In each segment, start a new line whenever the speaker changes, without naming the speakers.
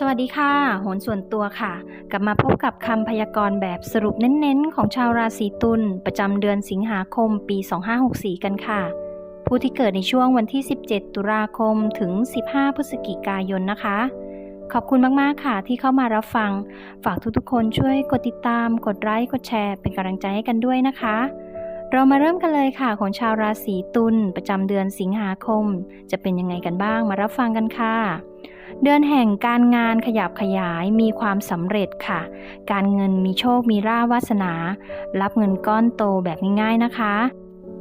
สวัสดีค่ะ โหนส่วนตัวค่ะ กลับมาพบกับคำพยากรณ์แบบสรุปเน้นๆ ของชาวราศีตุลประจำเดือนสิงหาคมปี 2564 กันค่ะ ผู้ที่เกิดในช่วงวันที่ 17 ตุลาคมถึง 15 พฤศจิกายนนะคะ ขอบคุณมากๆค่ะที่เข้ามารับฟัง ฝากทุกๆคนช่วยกดติดตาม กดไลค์ กดแชร์ เป็นกำลังใจให้กันด้วยนะคะ เรามาเริ่มกันเลยค่ะ ของชาวราศีตุลประจำเดือนสิงหาคม จะเป็นยังไงกันบ้างมารับฟังกันค่ะ เดือนแห่งการงานขยับขยายมีความสำเร็จค่ะ การเงินมีโชคมีราบวาสนา รับเงินก้อนโตแบบง่ายๆนะคะ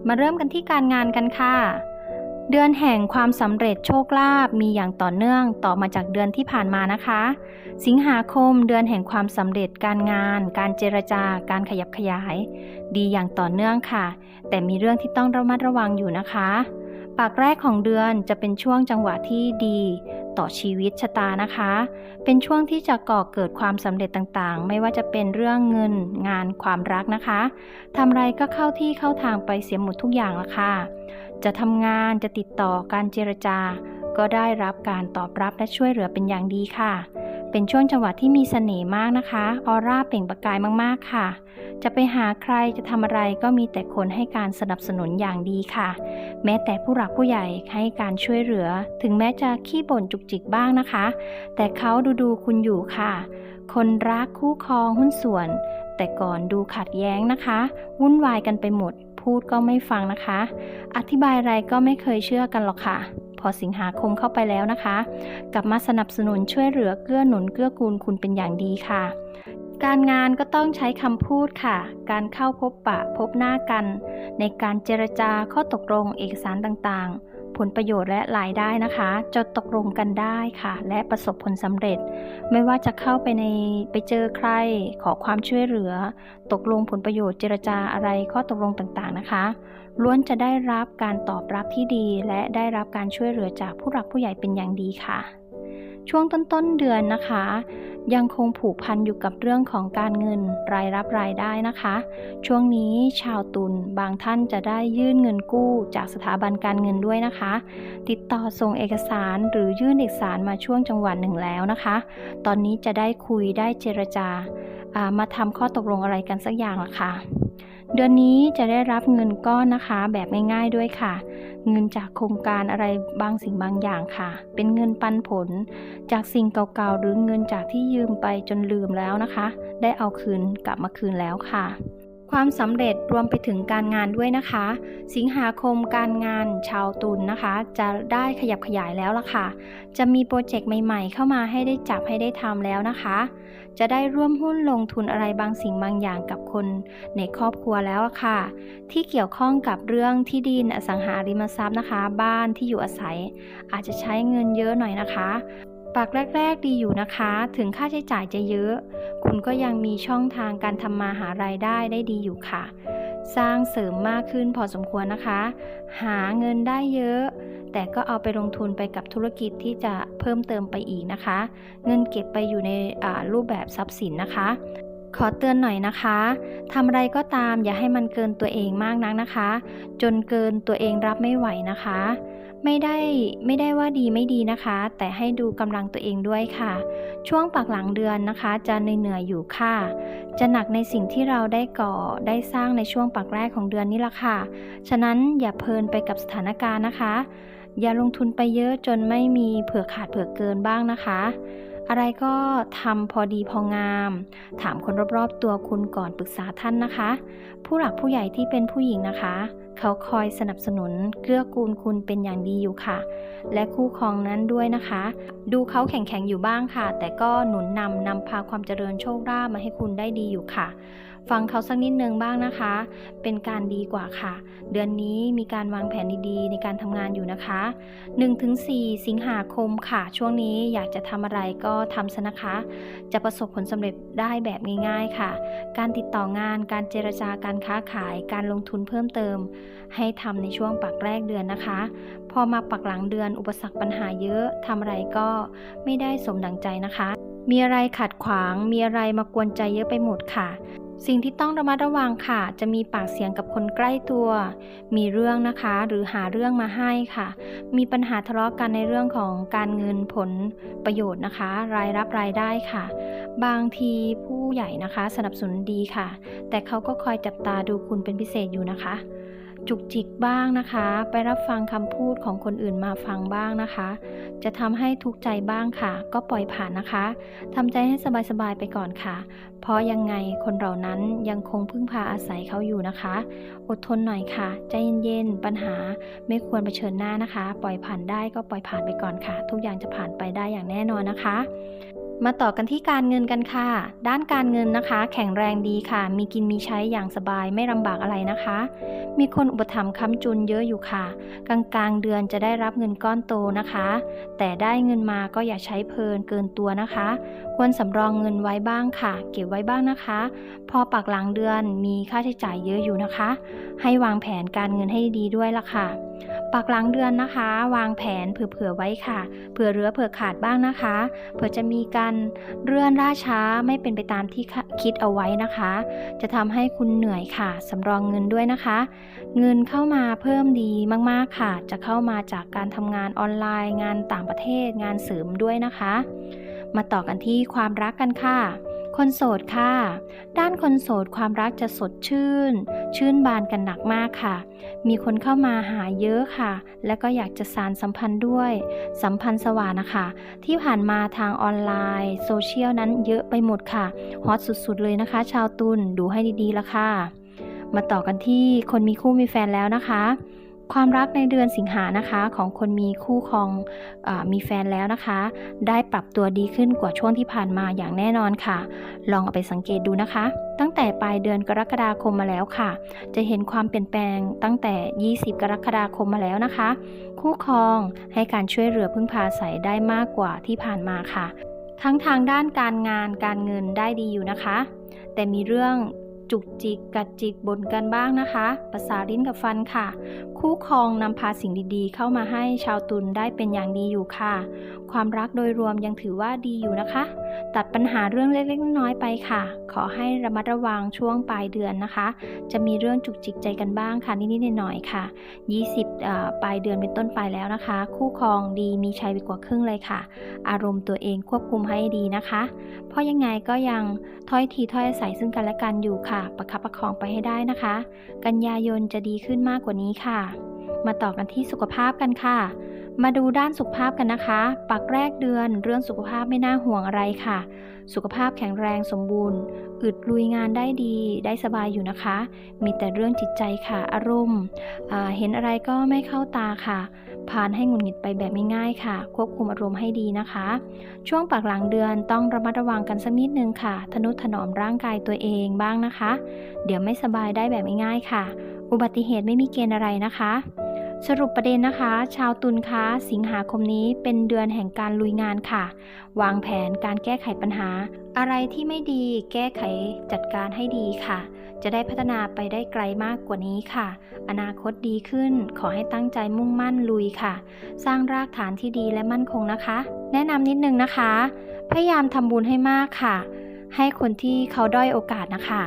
มาเริ่มกันที่การงานกันค่ะ เดือนแห่งความสำเร็จโชคลาภมีอย่างต่อเนื่องต่อมาจากเดือนที่ผ่านมานะคะ สิงหาคมเดือนแห่งความสำเร็จการงาน การเจรจาการขยับขยาย ดีอย่างต่อเนื่องค่ะ แต่มีเรื่องที่ต้องระมัดระวังอยู่นะคะ ปากแรกของเดือนจะเป็นช่วงจังหวะที่ดี ต่อชีวิตชะตานะคะ เป็นช่วงที่จะก่อเกิดความสำเร็จต่างๆ ไม่ว่าจะเป็นเรื่องเงินงานความรักนะคะทำอะไรก็เข้าที่เข้าทางไปเสียหมดทุกอย่างละค่ะ จะทำงานจะติดต่อการเจรจาก็ได้รับการตอบรับและช่วยเหลือเป็นอย่างดีค่ะ เป็นช่วงจังหวะที่มีเสน่ห์มากนะคะ ออร่าเปล่งประกายมากๆค่ะ จะไปหาใครจะทำอะไรก็มีแต่คนให้การสนับสนุนอย่างดีค่ะ แม้แต่ผู้หลักผู้ใหญ่ให้การช่วยเหลือ ถึงแม้จะขี้บ่นจุกจิกบ้างนะคะ แต่เขาดูดูคุณอยู่ค่ะ คนรักคู่ครองหุ้นส่วน แต่ก่อนดูขัดแย้งนะคะ วุ่นวายกันไปหมด พูดก็ไม่ฟังนะคะ อธิบายอะไรก็ไม่เคยเชื่อกันหรอกค่ะ พอสิงหาคมเข้าไปแล้วนะคะ กลับมาสนับสนุนช่วยเหลือเกื้อหนุนเกื้อกูลคุณเป็นอย่างดีค่ะ การงานก็ต้องใช้คำพูดค่ะ การเข้าพบปะพบหน้ากัน ในการเจรจาข้อตกลงเอกสารต่างๆผลประโยชน์และรายได้นะคะจะตกลงกันได้ค่ะ และประสบผลสำเร็จ ไม่ว่าจะเข้าไปในไปเจอใคร ขอความช่วยเหลือ ตกลงผลประโยชน์เจรจาอะไรข้อตกลงต่างๆนะคะ ล้วนจะได้รับการตอบรับที่ดี และได้รับการช่วยเหลือจากผู้หลักผู้ใหญ่เป็นอย่างดีค่ะ ช่วงต้นๆเดือนนะคะ ยังคงผูกพันอยู่กับเรื่องของการเงินรายรับรายได้นะคะ ช่วงนี้ชาวตุลบางท่านจะได้ยื่นเงินกู้จากสถาบันการเงินด้วยนะคะ ติดต่อส่งเอกสารหรือยื่นเอกสารมาช่วงจังหวะหนึ่งแล้วนะคะ ตอนนี้จะได้คุยได้เจรจาามาทำข้อตกลงอะไรกันสักอย่างละค่ะ เดือนนี้จะได้รับเงินก้อนนะคะ แบบง่ายๆด้วยค่ะ เงินจากโครงการอะไรบางสิ่งบางอย่างค่ะ เป็นเงินปันผล จากสิ่งเก่าๆหรือเงินจากที่ยืมไปจนลืมแล้วนะคะ ได้เอาคืนกลับมาคืนแล้วค่ะ ความสำเร็จรวมไปถึงการงานด้วยนะคะ สิงหาคมการงานชาวตุลนนะคะ จะได้ขยับขยายแล้วล่ะค่ะ จะมีโปรเจกต์ใหม่ๆ เข้ามาให้ได้จับให้ได้ทำแล้วนะคะ จะได้ร่วมหุ้นลงทุนอะไรบางสิ่งบางอย่างกับคนในครอบครัวแล้วล่ะค่ะ ที่เกี่ยวข้องกับเรื่องที่ดินอสังหาริมทรัพย์นะคะ บ้านที่อยู่อาศัย อาจจะใช้เงินเยอะหน่อยนะคะ ปากแรก ๆ ดีอยู่นะคะ ถึงค่าใช้จ่ายจะเยอะ คุณก็ยังมีช่องทางการทำมาหารายได้ได้ดีอยู่ค่ะ สร้างเสริมมากขึ้นพอสมควรนะคะ หาเงินได้เยอะ แต่ก็เอาไปลงทุนไปกับธุรกิจที่จะเพิ่มเติมไปอีกนะคะ เงินเก็บไปอยู่ในรูปแบบทรัพย์สินนะคะขอเตือนหน่อยนะคะทำอะไรก็ตามอย่าให้มันเกินตัวเองมากนักนะคะ จนเกินตัวเองรับไม่ไหวนะคะ ไม่ได้ไม่ได้ว่าดีไม่ดีนะคะ แต่ให้ดูกำลังตัวเองด้วยค่ะ ช่วงปากหลังเดือนนะคะ จะเหนื่อยๆอยู่ค่ะ จะหนักในสิ่งที่เราได้ก่อได้สร้างในช่วงปากแรกของเดือนนี้ละค่ะ ฉะนั้นอย่าเพลินไปกับสถานการณ์นะคะ อย่าลงทุนไปเยอะจนไม่มีเผื่อขาดเผื่อเกินบ้างนะคะ อะไรก็ทำพอดีพองาม ถามคนรอบๆตัวคุณก่อนปรึกษาท่านนะคะ ผู้หลักผู้ใหญ่ที่เป็นผู้หญิงนะคะ เขาคอยสนับสนุนเกื้อกูลคุณเป็นอย่างดีอยู่ค่ะ และคู่ครองนั้นด้วยนะคะ ดูเขาแข็งๆอยู่บ้างค่ะ แต่ก็หนุนนำนำพาความเจริญโชคลาภมาให้คุณได้ดีอยู่ค่ะ ฟังเขาสักนิดนึงบ้างนะคะ เป็นการดีกว่าค่ะ เดือนนี้มีการวางแผนดีๆ ในการทำงานอยู่นะคะ 1-4 สิงหาคมค่ะ ช่วงนี้อยากจะทำอะไรก็ทำซะนะคะ จะประสบผลสำเร็จได้แบบง่ายๆค่ะ การติดต่องาน การเจรจาการค้าขาย การลงทุนเพิ่มเติม ให้ทำในช่วงปักแรกเดือนนะคะ พอมาปักหลังเดือนอุปสรรคปัญหาเยอะทำอะไรก็ไม่ได้สมดังใจนะคะ มีอะไรขัดขวาง มีอะไรมากวนใจเยอะไปหมดค่ะ สิ่งที่ต้องระมัดระวังค่ะ จะมีปากเสียงกับคนใกล้ตัว มีเรื่องนะคะหรือหาเรื่องมาให้ค่ะ มีปัญหาทะเลาะกันในเรื่องของการเงินผลประโยชน์นะคะ รายรับรายได้ค่ะ บางทีผู้ใหญ่นะคะ สนับสนุนดีค่ะ แต่เขาก็คอยจับตาดูคุณเป็นพิเศษอยู่นะคะ จุกจิกบ้างนะคะ ไปรับฟังคำพูดของคนอื่นมาฟังบ้างนะคะ จะทำให้ทุกข์ใจบ้างค่ะ ก็ปล่อยผ่านนะคะทำใจให้สบายๆไปก่อนค่ะ เพราะยังไงคนเหล่านั้นยังคงพึ่งพาอาศัยเขาอยู่นะคะ อดทนหน่อยค่ะ ใจเย็นๆปัญหาไม่ควรเผชิญหน้านะคะ ปล่อยผ่านได้ก็ปล่อยผ่านไปก่อนค่ะ ทุกอย่างจะผ่านไปได้อย่างแน่นอนนะคะ มาต่อกันที่การเงินกันค่ะ ด้านการเงินนะคะ แข็งแรงดีค่ะ มีกินมีใช้อย่างสบายไม่ลำบากอะไรนะคะ มีคนอุปถัมภ์ค้ำจุนเยอะอยู่ค่ะ กลางกลางๆเดือนจะได้รับเงินก้อนโตนะคะ แต่ได้เงินมาก็อย่าใช้เพลินเกินตัวนะคะ ควรสำรองเงินไว้บ้างค่ะ เก็บไว้บ้างนะคะ พอปักหลังเดือนมีค่าใช้จ่ายเยอะอยู่นะคะ ให้วางแผนการเงินให้ดีด้วยล่ะค่ะ ปักหลังเดือนนะคะ วางแผนเผื่อๆไว้ค่ะ เผื่อเรือเผื่อขาดบ้างนะคะ เผื่อจะมีการเลื่อนล่าช้าไม่เป็นไปตามที่คิดเอาไว้นะคะ จะทำให้คุณเหนื่อยค่ะสำรองเงินด้วยนะคะ เงินเข้ามาเพิ่มดีมากๆค่ะ จะเข้ามาจากการทำงานออนไลน์ งานต่างประเทศ งานเสริมด้วยนะคะ มาต่อกันที่ความรักกันค่ะ คนโสดค่ะ ด้านคนโสดความรักจะสดชื่น ชื่นบานกันหนักมากค่ะ มีคนเข้ามาหาเยอะค่ะ และก็อยากจะสารสัมพันธ์ด้วย สัมพันธ์สว่านนะคะ ที่ผ่านมาทางออนไลน์โซเชียลนั้นเยอะไปหมดค่ะฮอตสุดๆเลยนะคะ ชาวตุลดูให้ดีๆละค่ะ มาต่อกันที่คนมีคู่มีแฟนแล้วนะคะ ความรักในเดือนสิงหานะคะของคนมีคู่ครองอมีแฟนแล้วนะคะ ได้ปรับตัวดีขึ้นกว่าช่วงที่ผ่านมาอย่างแน่นอนค่ะ ลองเอาไปสังเกตดูนะคะ ตั้งแต่ปลายเดือนกรกฎาคมมาแล้วค่ะ จะเห็นความเปลี่ยนแปลงตั้งแต่ 20 กรกฎาคมมาแล้วนะคะ คู่ครองให้การช่วยเหลือพึ่งพาอาศัยได้มากกว่าที่ผ่านมาค่ะ ทั้งทางด้านการงานการเงินได้ดีอยู่นะคะ แต่มีเรื่อง จุกจิกกัดจิกบ่นกันบ้างนะคะ ภาษาลิ้นกับฟันค่ะ คู่ครองนำพาสิ่งดีๆ เข้ามาให้ชาวตุลได้เป็นอย่างดีอยู่ค่ะ ความรักโดยรวมยังถือว่าดีอยู่นะคะ ตัดปัญหาเรื่องเล็กๆน้อยๆไปค่ะ ขอให้ระมัดระวังช่วงปลายเดือนนะคะ จะมีเรื่องจุกจิกใจกันบ้างค่ะนิดๆหน่อยๆค่ะ 20เอ่อปลายเดือนเป็นต้นไปแล้วนะคะ คู่ครองดีมีชัยไปกว่าครึ่งเลยค่ะ อารมณ์ตัวเองควบคุมให้ดีนะคะ เพราะยังไงก็ยังถ้อยทีถ้อยอาศัยซึ่งกันและกันอยู่ค่ะประคับประคองไปให้ได้นะคะ กันยายนจะดีขึ้นมากกว่านี้ค่ะ มาต่อกันที่สุขภาพกันค่ะ มาดูด้านสุขภาพกันนะคะ ปักแรกเดือนเรื่องสุขภาพไม่น่าห่วงอะไรค่ะ สุขภาพแข็งแรงสมบูรณ์ อึดลุยงานได้ดี ได้สบายอยู่นะคะ มีแต่เรื่องจิตใจค่ะ อารมณ์ เห็นอะไรก็ไม่เข้าตาค่ะ ผ่านให้หงุดหงิดไปแบบง่ายๆค่ะ ควบคุมอารมณ์ให้ดีนะคะ ช่วงปากหลังเดือนต้องระมัดระวังกันสักนิดนึงค่ะ ทนุถนอมร่างกายตัวเองบ้างนะคะ เดี๋ยวไม่สบายได้แบบง่ายๆค่ะ อุบัติเหตุไม่มีเกณฑ์อะไรนะคะ สรุปประเด็นนะคะ ชาวตุลคะสิงหาคมนี้เป็นเดือนแห่งการลุยงานค่ะ วางแผนการแก้ไขปัญหา อะไรที่ไม่ดีแก้ไขจัดการให้ดีค่ะ จะได้พัฒนาไปได้ไกลมากกว่านี้ค่ะ อนาคตดีขึ้นขอให้ตั้งใจมุ่งมั่นลุยค่ะ สร้างรากฐานที่ดีและมั่นคงนะคะ แนะนำนิดนึงนะคะ พยายามทำบุญให้มากค่ะ ให้คนที่เขาด้อยโอกาสนะคะ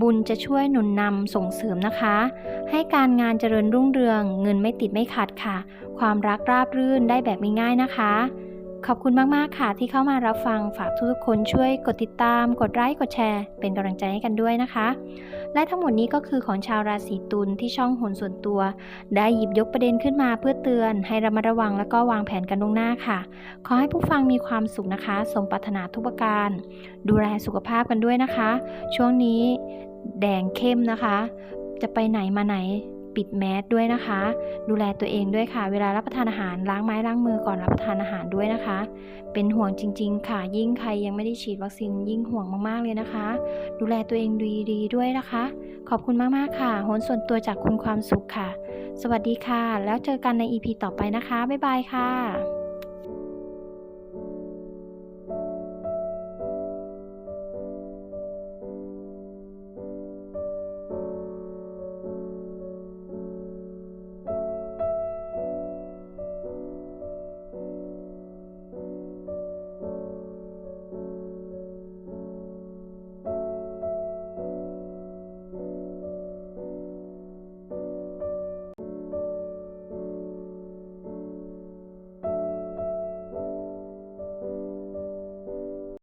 บุญจะช่วยหนุนนำส่งเสริมนะคะ ให้การงานเจริญรุ่งเรือง เงินไม่ติดไม่ขัดค่ะ ความรักราบรื่นได้แบบง่ายๆนะคะ ขอบคุณมาก ๆ ค่ะที่เข้ามารับฟังฝากทุกคนช่วยกดติดตาม กดไลค์กดแชร์ เป็นกำลังใจให้กันด้วยนะคะ และทั้งหมดนี้ก็คือของชาวราศีตุลที่ช่องหนส่วนตัว ได้หยิบยกประเด็นขึ้นมาเพื่อเตือน ให้ระมัดระวังและก็วางแผนกันล่วงหน้าค่ะ ขอให้ผู้ฟังมีความสุขนะคะ สมปรารถนาทุกประการ ดูแลสุขภาพกันด้วยนะคะ ช่วงนี้แดงเข้มนะคะ จะไปไหนมาไหน ปิดแมสด้วยนะคะ ดูแลตัวเองด้วยค่ะ เวลารับประทานอาหารล้างไม้ล้างมือก่อนรับประทานอาหารด้วยนะคะ เป็นห่วงจริง ๆ ค่ะ ยิ่งใครยังไม่ได้ฉีดวัคซีนยิ่งห่วงมากๆเลยนะคะ ดูแลตัวเองดีๆด้วยนะคะ ขอบคุณมากๆค่ะโหนส่วนตัวจากคุณความสุขค่ะ สวัสดีค่ะ แล้วเจอกันใน EP ต่อไปนะคะ บ๊ายบายค่ะ